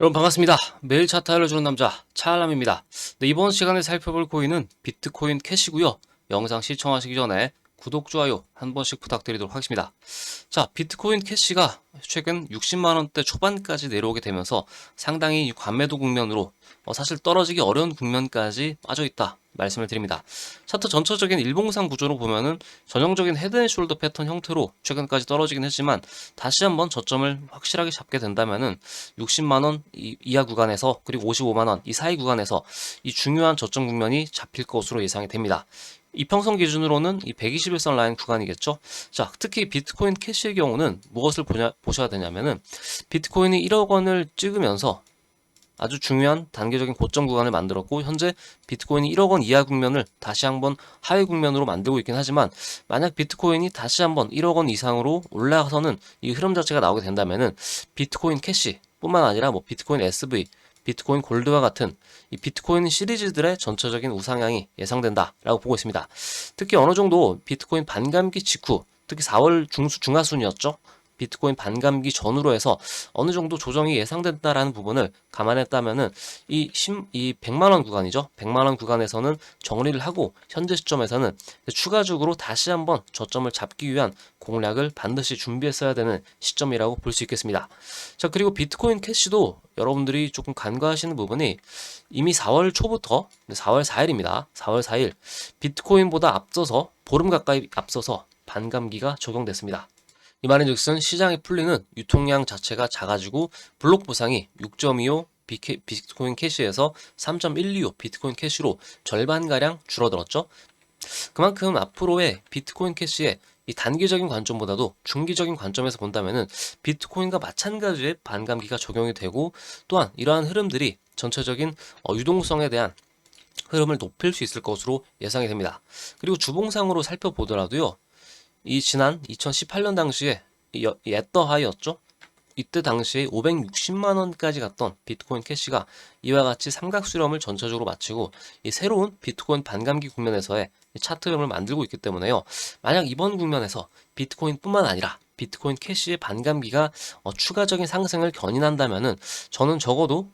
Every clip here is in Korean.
여러분 반갑습니다. 매일 차트 알려주는 남자 차알람입니다. 네, 이번 시간에 살펴볼 코인은 비트코인 캐시고요. 영상 시청하시기 전에 구독, 좋아요 한 번씩 부탁드리도록 하겠습니다. 자, 비트코인 캐시가 최근 60만 원대 초반까지 내려오게 되면서 상당히 관매도 국면으로 어, 사실 떨어지기 어려운 국면까지 빠져 있다 말씀을 드립니다. 차트 전체적인 일봉상 구조로 보면은 전형적인 헤드앤숄더 패턴 형태로 최근까지 떨어지긴 했지만 다시 한번 저점을 확실하게 잡게 된다면은 60만 원 이- 이하 구간에서 그리고 55만 원 이 사이 구간에서 이 중요한 저점 국면이 잡힐 것으로 예상이 됩니다. 이평선 기준으로는 이 121선 라인 구간이겠죠. 자, 특히 비트코인 캐시의 경우는 무엇을 보냐, 보셔야 되냐면은 비트코인이 1억 원을 찍으면서 아주 중요한 단계적인 고점 구간을 만들었고 현재 비트코인이 1억 원 이하 국면을 다시 한번 하위 국면으로 만들고 있긴 하지만 만약 비트코인이 다시 한번 1억 원 이상으로 올라가서는 이 흐름 자체가 나오게 된다면은 비트코인 캐시 뿐만 아니라 뭐 비트코인 SV, 비트코인 골드와 같은 이 비트코인 시리즈들의 전체적인 우상향이 예상된다라고 보고 있습니다. 특히 어느 정도 비트코인 반감기 직후 특히 4월 중수 중하순이었죠. 비트코인 반감기 전후로 해서 어느 정도 조정이 예상된다라는 부분을 감안했다면은 이, 심, 이 100만 원 구간이죠. 100만 원 구간에서는 정리를 하고 현재 시점에서는 추가적으로 다시 한번 저점을 잡기 위한 공략을 반드시 준비했어야 되는 시점이라고 볼 수 있겠습니다. 자, 그리고 비트코인 캐시도 여러분들이 조금 간과하시는 부분이 이미 4월 초부터 4월 4일입니다. 4월 4일 비트코인보다 앞서서 보름 가까이 앞서서 반감기가 적용됐습니다. 이 말인즉슨 시장이 풀리는 유통량 자체가 작아지고 블록 보상이 6.25 비케- 비트코인 캐시에서 3.125 비트코인 캐시로 절반가량 줄어들었죠. 그만큼 앞으로의 비트코인 캐시의 이 단기적인 관점보다도 중기적인 관점에서 본다면은 비트코인과 마찬가지의 반감기가 적용이 되고 또한 이러한 흐름들이 전체적인 어, 유동성에 대한 흐름을 높일 수 있을 것으로 예상이 됩니다. 그리고 주봉상으로 살펴보더라도요. 이 지난 2018년 당시에 하이였죠. 이때 당시에 560만 원까지 갔던 비트코인 캐시가 이와 같이 삼각 수렴을 전체적으로 마치고 이 새로운 비트코인 반감기 국면에서의 이 차트 흐름을 만들고 있기 때문에요. 만약 이번 국면에서 비트코인뿐만 아니라 비트코인 캐시의 반감기가 어, 추가적인 상승을 견인한다면은 저는 적어도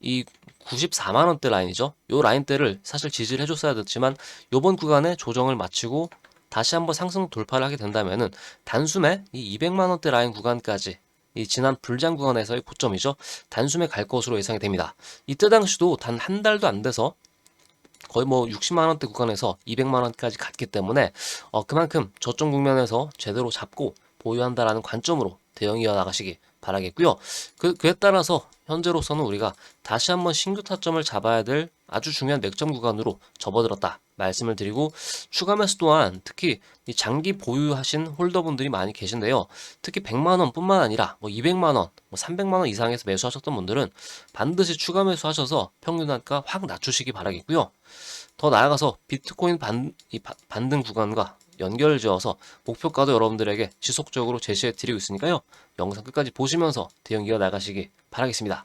이 94만 원대 라인이죠. 요 라인대를 사실 지지를 해줬어야 됐지만 요번 구간에 조정을 마치고 다시 한번 상승 돌파를 하게 된다면은 단숨에 이 200만 원대 라인 구간까지 이 지난 불장 구간에서의 고점이죠. 단숨에 갈 것으로 예상이 됩니다. 이때 당시도 단 한 달도 안 돼서 거의 뭐 60만 원대 구간에서 200만 원까지 갔기 때문에 어 그만큼 저점 국면에서 제대로 잡고 보유한다라는 관점으로 대응 이어 나가시기 바라겠고요. 그 그에 따라서 현재로서는 우리가 다시 한번 신규 타점을 잡아야 될 아주 중요한 맥점 구간으로 접어들었다 말씀을 드리고 추가 매수 또한 특히 이 장기 보유하신 홀더분들이 많이 계신데요. 특히 100만 원뿐만 아니라 뭐 200만 원, 뭐 300만 원 이상에서 매수하셨던 분들은 반드시 추가 매수하셔서 평균 단가 확 낮추시기 바라겠고요. 더 나아가서 비트코인 반, 이 바- 반등 구간과 연결지어서 목표가도 여러분들에게 지속적으로 제시해 드리고 있으니까요. 영상 끝까지 보시면서 대응 이어 나가시기 바라겠습니다.